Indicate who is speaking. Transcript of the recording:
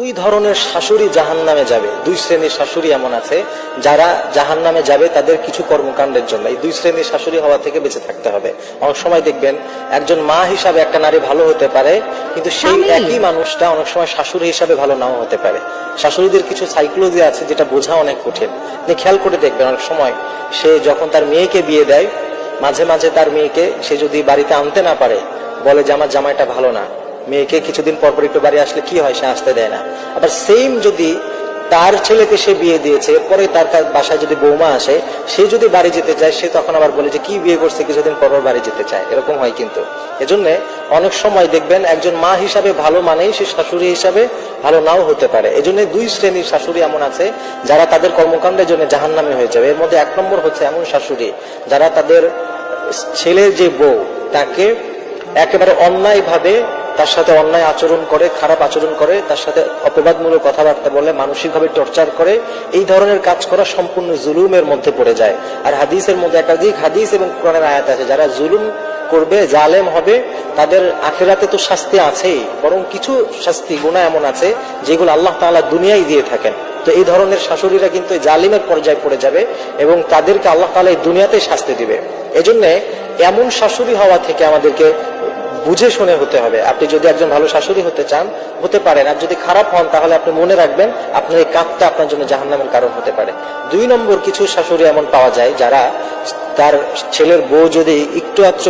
Speaker 1: দুই ধরনের শাশুড়ি জাহান নামে যাবে। দুই শ্রেণির শাশুড়ি এমন আছে যারা জাহান নামে যাবে তাদের কিছু কর্মকাণ্ডের জন্য। এই দুই শ্রেণির শাশুড়ি হওয়া থেকে বেঁচে থাকতে হবে। অনেক সময় দেখবেন একজন মা হিসাবে একটা নারী ভালো হতে পারে কিন্তু সেই একই মানুষটা অনেক সময় শাশুড়ি হিসাবে ভালো নাও হতে পারে। শাশুড়িদের কিছু সাইকোলজি আছে যেটা বোঝা অনেক কঠিন। আপনি খেয়াল করে দেখবেন অনেক সময় সে যখন তার মেয়েকে বিয়ে দেয় মাঝে মাঝে তার মেয়েকে সে যদি বাড়িতে আনতে না পারে বলে যে আমার জামাইটা ভালো না। মেয়েকে কিছুদিন পর পর একটু বাড়ি আসলে কি হয় সে আসতে দেয় না। আবার সেম যদি তার ছেলেকে সে বিয়ে দিয়েছে, পরে তার বাসায় যদি বৌমা আসে, সে যদি বাড়ি যেতে চায়, সে তখন আবার বলে যে, কি বিয়ে করছে? কিছুদিন পর বাড়ি যেতে চায়। এরকম হয় কিন্তু। এজন্য অনেক সময় দেখবেন একজন মা হিসাবে ভালো মানেই সে শাশুড়ি হিসাবে ভালো নাও হতে পারে। এজন্য দুই শ্রেণির শাশুড়ি এমন আছে, যারা তাদের কর্মকাণ্ডের জন্য জাহান্নামে হয়ে যাবে। এর মধ্যে এক নম্বর হচ্ছে এমন শাশুড়ি, যারা তাদের ছেলের যে বউ, তাকে একেবারে অন্যায় ভাবে তার সাথে অন্যায় আচরণ করে, খারাপ আচরণ করে, তার সাথে অপবাদমূলক কথাবার্তা বলে, মানসিকভাবে টর্চার করে, এই ধরনের কাজ করা সম্পূর্ণ জুলুমের মধ্যে পড়ে যায়। আর হাদিসের মধ্যে একাধিক হাদিস এবং কোরআনের আয়াত আছে, যারা জুলুম করবে, জালেম হবে, তাদের আখেরাতে তো শাস্তি আছেই, বরং কিছু শাস্তি গুণা এমন আছে, যেগুলো আল্লাহ তাআলা দুনিয়ায় দিয়ে থাকেন। তো এই ধরনের শাশুড়িরা কিন্তু জালিমের পর্যায়ে পড়ে যাবে এবং তাদেরকে আল্লাহ তাআলা এই দুনিয়াতে শাস্তি দিবে। এজন্য এমন শাশুড়ি হওয়া থেকে আমাদেরকে বুঝে শুনে হতে হবে। আপনি যদি একজন ভালো শাশুড়ি হতে চান, হতে পারেন। আর যদি খারাপ হন, তাহলে আপনি মনে রাখবেন, আপনার এই কাজটা আপনার জন্য জাহান্নামের কারণ হতে পারে। দুই নম্বর কিছু শাশুড়ি এমন পাওয়া যায় যারা তার ছেলের বউ যদি একটু আত্র